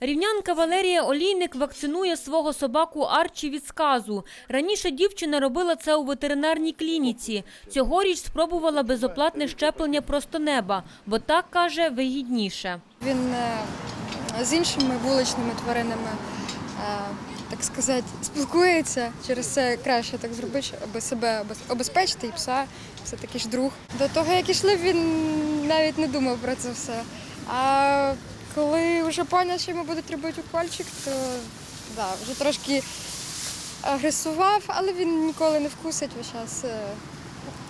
Рівнянка Валерія Олійник вакцинує свого собаку Арчі від сказу. Раніше дівчина робила це у ветеринарній клініці. Цьогоріч спробувала безоплатне щеплення просто неба, бо так каже вигідніше. Він е, з іншими вуличними тваринами, е, так сказати, спілкується. Через це краще так зробити, аби себе обезпечити і пса, все таки ж друг. До того, як ішли, він навіть не думав про це все. А коли вже поняв, що йому будуть робити укольчик, то да, вже трошки агресував, але він ніколи не вкусить весь час. е,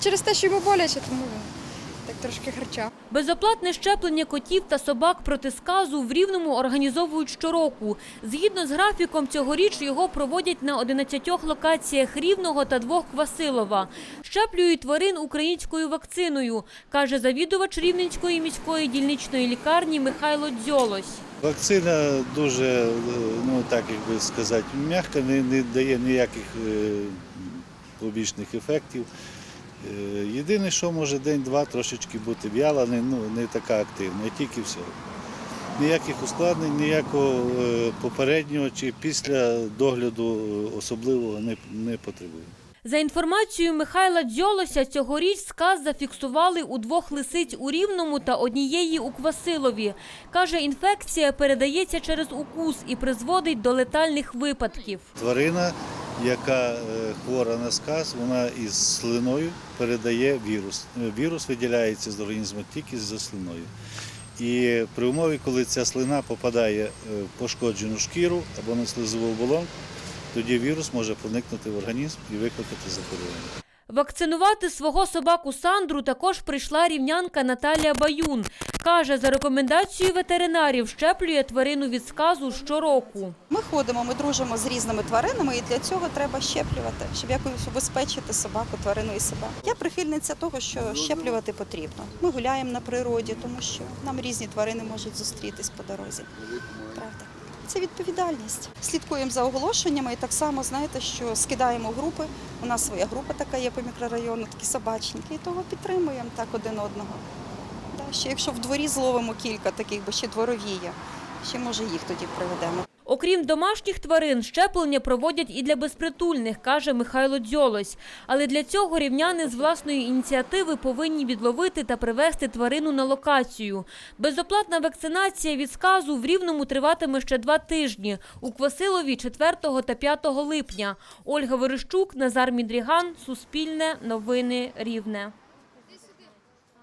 Через те, що йому боляче, тому він так трошки харчав. Безоплатне щеплення котів та собак проти сказу в Рівному організовують щороку. Згідно з графіком, цьогоріч його проводять на 11 локаціях Рівного та двох Квасилова. Щеплюють тварин українською вакциною, каже завідувач Рівненської міської дільничної лікарні Михайло Дзьолось. Вакцина дуже, е, ну так як би сказати, м'яка, не, не дає ніяких е, побічних ефектів. Е, Єдине, що може день-два трошечки бути в'яла, не, ну, не така активна, і тільки все. Ніяких ускладнень, ніякого е, попереднього чи після догляду е, особливого не, не потребує. За інформацією Михайла Дзьолося, цьогоріч сказ зафіксували у двох лисиць у Рівному та однієї у Квасилові. Каже, інфекція передається через укус і призводить до летальних випадків. Тварина, яка е, хвора на сказ, вона із слиною передає вірус. Е, Вірус виділяється з організму тільки з слиною. І при умові, коли ця слина попадає е, в пошкоджену шкіру або на слизову оболонку, тоді вірус може проникнути в організм і викликати захворювання. Вакцинувати свого собаку Сандру також прийшла рівнянка Наталія Баюн. Каже, за рекомендацією ветеринарів щеплює тварину від сказу щороку. Ми ходимо, ми дружимо з різними тваринами, і для цього треба щеплювати, щоб якось убезпечити собаку, тварину і себе. Я прихильниця того, що щеплювати потрібно. Ми гуляємо на природі, тому що нам різні тварини можуть зустрітись по дорозі. Правда. Це відповідальність. Слідкуємо за оголошеннями і так само знаєте, що скидаємо групи. У нас своя група така є по мікрорайону, такі собачники, і того підтримуємо так один одного. Ще якщо в дворі зловимо кілька таких, бо ще дворові є, ще може їх тоді приведемо. Окрім домашніх тварин, щеплення проводять і для безпритульних, каже Михайло Дзьолось. Але для цього рівняни з власної ініціативи повинні відловити та привезти тварину на локацію. Безоплатна вакцинація від сказу в Рівному триватиме ще два тижні. У Квасилові 4 та 5 липня. Ольга Верещук, Назар Мідріган, Суспільне, Новини Рівне.